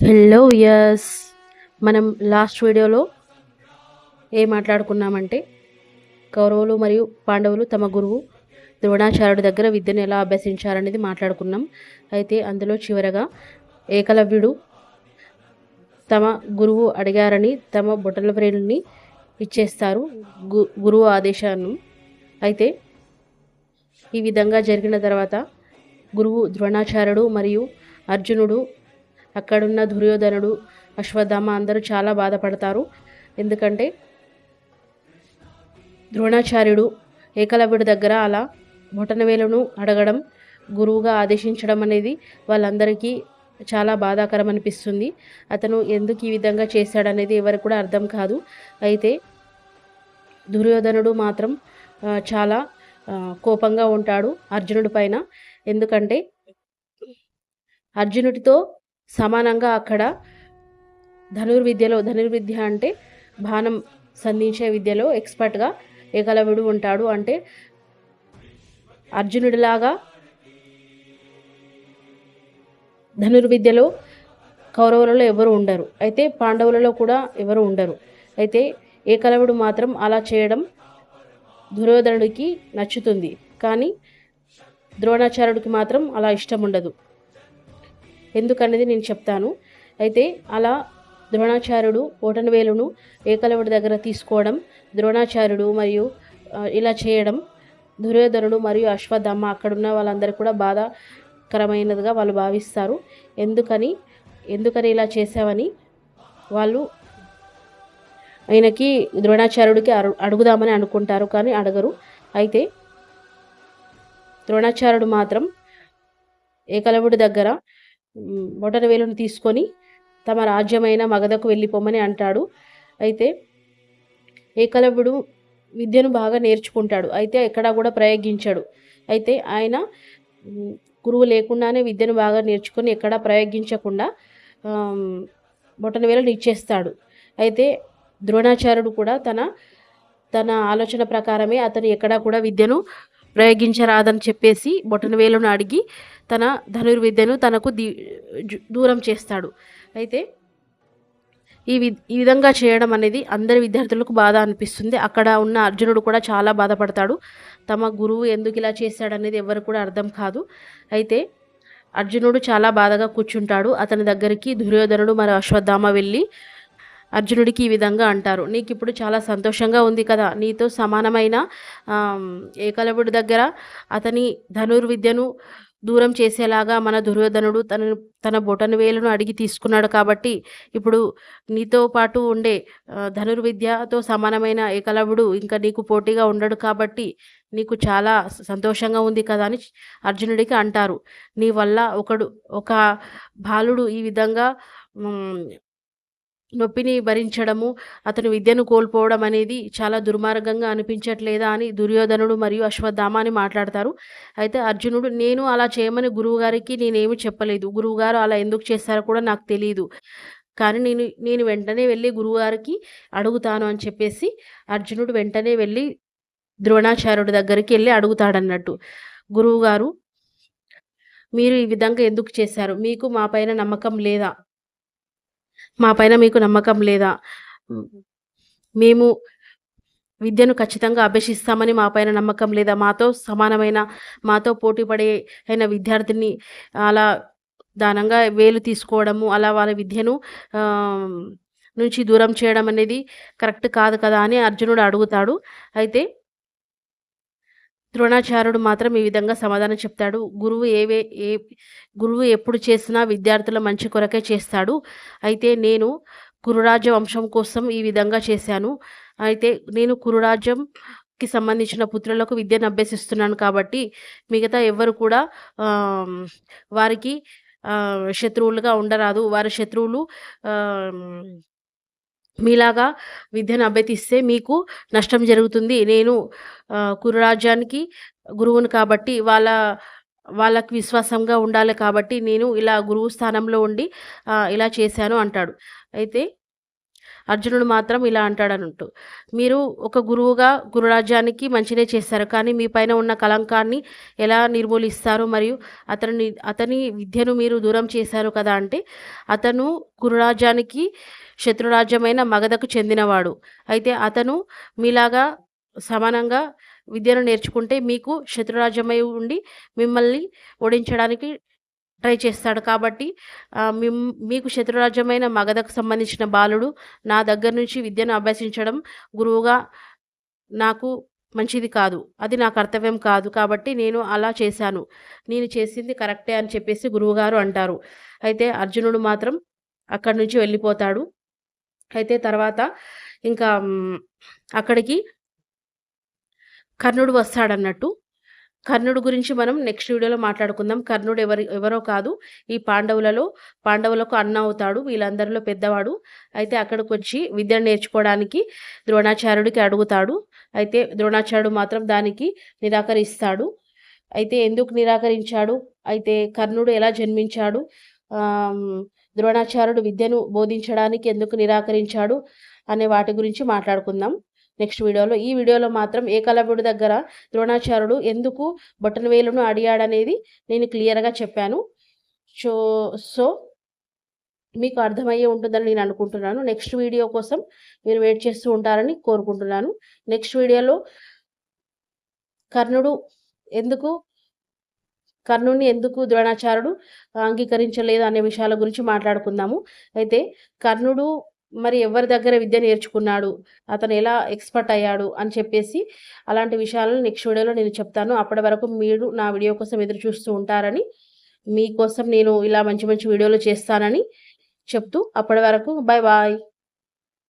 Hello yes మనం last వీడియోలో ఏం మాట్లాడుకున్నామంటే కౌరవులు మరియు పాండవులు తమ గురువు ద్రోణాచార్యుడి దగ్గర విద్యను ఎలా అభ్యసించారనేది మాట్లాడుకున్నాం. అయితే అందులో చివరగా ఏకలవ్యుడు తమ గురువు అడిగారని తమ బొటల ఫ్రేణుని ఇచ్చేస్తారు గు గురువు ఆదేశాన్ని. అయితే ఈ విధంగా జరిగిన తర్వాత గురువు ద్రోణాచార్యుడు మరియు అర్జునుడు అక్కడున్న దుర్యోధనుడు అశ్వత్థామ అందరూ చాలా బాధపడతారు. ఎందుకంటే ద్రోణాచార్యుడు ఏకలవ్యుడి దగ్గర అలా బొటనవేలును అడగడం గురువుగా ఆదేశించడం అనేది వాళ్ళందరికీ చాలా బాధాకరం అనిపిస్తుంది. అతను ఎందుకు ఈ విధంగా చేశాడనేది ఎవరికి కూడా అర్థం కాదు. అయితే దుర్యోధనుడు మాత్రం చాలా కోపంగా ఉంటాడు అర్జునుడి పైన. ఎందుకంటే అర్జునుడితో సమానంగా అక్కడ ధనుర్విద్యలో ధనుర్విద్య అంటే బాణం సంధించే విద్యలో ఎక్స్పర్ట్గా ఏకలవ్యుడు ఉంటాడు అంటే అర్జునుడిలాగా ధనుర్విద్యలో కౌరవులలో ఎవరు ఉండరు. అయితే పాండవులలో కూడా ఎవరు ఉండరు. అయితే ఏకలవుడు మాత్రం అలా చేయడం దుర్యోధనుడికి నచ్చుతుంది. కానీ ద్రోణాచార్యుడికి మాత్రం అలా ఇష్టం ఉండదు ఎందుకనేది నేను చెప్తాను. అయితే అలా ద్రోణాచార్యుడు ఓటనవేలును ఏకలవుడి దగ్గర తీసుకోవడం ద్రోణాచార్యుడు మరియు ఇలా చేయడం దుర్యోధనుడు మరియు అశ్వత్థమ్మ అక్కడున్న వాళ్ళందరూ కూడా బాధాకరమైనదిగా వాళ్ళు భావిస్తారు. ఎందుకని ఎందుకని ఇలా చేసావని వాళ్ళు ఆయనకి ద్రోణాచార్యుడికి అడుగుదామని అనుకుంటారు కానీ అడగరు. అయితే ద్రోణాచార్యుడు మాత్రం ఏకలవుడి దగ్గర బొటన వేలును తీసుకొని తమ రాజ్యమైన మగధకు వెళ్ళిపోమని అంటాడు. అయితే ఏకలవ్యుడు విద్యను బాగా నేర్చుకుంటాడు. అయితే ఎక్కడా కూడా ప్రయోగించాడు. అయితే ఆయన గురువు లేకుండానే విద్యను బాగా నేర్చుకొని ఎక్కడా ప్రయోగించకుండా ఆమ్, బొటనవేలును ఇచ్చేస్తాడు. అయితే ద్రోణాచార్యుడు కూడా తన తన ఆలోచన ప్రకారమే అతను ఎక్కడా కూడా విద్యను ప్రయోగించరాదని చెప్పేసి బొటనవేలును అడిగి తన ధనుర్విద్యను తనకు దీ దూరం చేస్తాడు. అయితే ఈ వి ఈ విధంగా చేయడం అనేది అందరి విద్యార్థులకు బాధ అనిపిస్తుంది. అక్కడ ఉన్న అర్జునుడు కూడా చాలా బాధపడతాడు. తమ గురువు ఎందుకు ఇలా చేశాడనేది ఎవరు కూడా అర్థం కాదు. అయితే అర్జునుడు చాలా బాధగా కూర్చుంటాడు. అతని దగ్గరికి దుర్యోధనుడు మరి అశ్వత్థామ వెళ్ళి అర్జునుడికి ఈ విధంగా అంటారు. నీకు ఇప్పుడు చాలా సంతోషంగా ఉంది కదా. నీతో సమానమైన ఏకలవుడి దగ్గర అతని ధనుర్విద్యను దూరం చేసేలాగా మన దుర్యోధనుడు తన తన బొటన వేలును అడిగి తీసుకున్నాడు కాబట్టి ఇప్పుడు నీతో పాటు ఉండే ధనుర్విద్యతో సమానమైన ఏకలవుడు ఇంకా నీకు పోటీగా ఉండడు కాబట్టి నీకు చాలా సంతోషంగా ఉంది కదా అని అర్జునుడికి అంటారు. నీ వల్ల ఒకడు ఒక బాలుడు ఈ విధంగా నొప్పిని భరించడము అతను విద్యను కోల్పోవడం అనేది చాలా దుర్మార్గంగా అనిపించట్లేదా అని దుర్యోధనుడు మరియు అశ్వత్థామ అని మాట్లాడతారు. అయితే అర్జునుడు నేను అలా చేయమని గురువుగారికి నేనేమి చెప్పలేదు. గురువుగారు అలా ఎందుకు చేస్తారో కూడా నాకు తెలియదు కానీ నేను నేను వెంటనే వెళ్ళి గురువుగారికి అడుగుతాను అని చెప్పేసి అర్జునుడు వెంటనే వెళ్ళి ద్రోణాచార్యుడి దగ్గరికి వెళ్ళి అడుగుతాడన్నట్టు. గురువుగారు మీరు ఈ విధంగా ఎందుకు చేశారు? మీకు మా పైన నమ్మకం లేదా? మా పైన మీకు నమ్మకం లేదా? మేము విద్యను ఖచ్చితంగా అభ్యసిస్తామని మా పైన నమ్మకం లేదా? మాతో సమానమైన మాతో పోటీ పడే అయిన విద్యార్థిని అలా దానంగా వేలు తీసుకోవడము అలా వాళ్ళ విద్యను నుంచి దూరం చేయడం అనేది కరెక్ట్ కాదు కదా అని అర్జునుడు అడుగుతాడు. అయితే ద్రోణాచార్యుడు మాత్రం ఈ విధంగా సమాధానం చెప్తాడు. గురువు ఏవే ఏ గురువు ఎప్పుడు చేసినా విద్యార్థుల మంచి కొరకే చేస్తాడు. అయితే నేను కురురాజ్య వంశం కోసం ఈ విధంగా చేశాను. అయితే నేను కురురాజ్యంకి సంబంధించిన పుత్రులకు విద్యను అభ్యసిస్తున్నాను కాబట్టి మిగతా ఎవరు కూడా వారికి శత్రువులుగా ఉండరాదు. వారి శత్రువులు మీలాగా విద్యను అభ్యతిస్తే మీకు నష్టం జరుగుతుంది. నేను కురురాజ్యానికి గురువును కాబట్టి వాళ్ళ వాళ్ళకి విశ్వాసంగా ఉండాలి కాబట్టి నేను ఇలా గురువు స్థానంలో ఉండి ఇలా చేశాను అంటాడు. అయితే అర్జునుడు మాత్రం ఇలా అంటాడనుంటూ మీరు ఒక గురువుగా గురురాజ్యానికి మంచినే చేస్తారు కానీ మీ పైన ఉన్న కలంకాన్ని ఎలా నిర్మూలిస్తారు? మరియు అతని అతని విద్యను మీరు దూరం చేశారు కదా అంటే అతను గురురాజ్యానికి శత్రురాజ్యమైన మగధకు చెందినవాడు. అయితే అతను మీలాగా సమానంగా విద్యను నేర్చుకుంటే మీకు శత్రురాజ్యమై ఉండి మిమ్మల్ని ఓడించడానికి ట్రై చేస్తాడు కాబట్టి మిమ్ మీకు శత్రురాజ్యమైన మగధకు సంబంధించిన బాలుడు నా దగ్గర నుంచి విద్యను అభ్యసించడం గురువుగా నాకు మంచిది కాదు. అది నా కర్తవ్యం కాదు కాబట్టి నేను అలా చేశాను. నేను చేసింది కరెక్టే అని చెప్పేసి గురువుగారు అంటారు. అయితే అర్జునుడు మాత్రం అక్కడి నుంచి వెళ్ళిపోతాడు. అయితే తర్వాత ఇంకా అక్కడికి కర్ణుడు వస్తాడన్నట్టు కర్ణుడు గురించి మనం నెక్స్ట్ వీడియోలో మాట్లాడుకుందాం. కర్ణుడు ఎవరి ఎవరో కాదు ఈ పాండవులలో పాండవులకు అన్న అవుతాడు వీళ్ళందరిలో పెద్దవాడు. అయితే అక్కడికి వచ్చి విద్యను నేర్చుకోవడానికి ద్రోణాచార్యుడికి అడుగుతాడు. అయితే ద్రోణాచార్యుడు మాత్రం దానికి నిరాకరిస్తాడు. అయితే ఎందుకు నిరాకరించాడు? అయితే కర్ణుడు ఎలా జన్మించాడు? ద్రోణాచార్యుడు విద్యను బోధించడానికి ఎందుకు నిరాకరించాడు? అనే వాటి గురించి మాట్లాడుకుందాం. నెక్స్ట్ వీడియోలో. ఈ వీడియోలో మాత్రం ఏకలవ్యుడి దగ్గర ద్రోణాచార్యుడు ఎందుకు బొట్టనవేలును అడిగాడనేది నేను క్లియర్గా చెప్పాను. సో సో మీకు అర్థమయ్యే ఉంటుందని నేను అనుకుంటున్నాను. నెక్స్ట్ వీడియో కోసం మీరు వెయిట్ చేస్తూ ఉంటారని కోరుకుంటున్నాను. నెక్స్ట్ వీడియోలో కర్ణుడు ఎందుకు కర్ణుని ఎందుకు ద్రోణాచార్యుడు అంగీకరించలేదు అనే విషయాల గురించి మాట్లాడుకుందాము. అయితే కర్ణుడు మరి ఎవరి దగ్గర విద్య నేర్చుకున్నాడు అతను ఎలా ఎక్స్పర్ట్ అయ్యాడు అని చెప్పేసి అలాంటి విషయాలను నెక్స్ట్ వీడియోలో నేను చెప్తాను. అప్పటి వరకు మీరు నా వీడియో కోసం ఎదురు చూస్తూ ఉంటారని మీకోసం నేను ఇలా మంచి మంచి వీడియోలు చేస్తానని చెప్తూ అప్పటి వరకు బాయ్ బాయ్.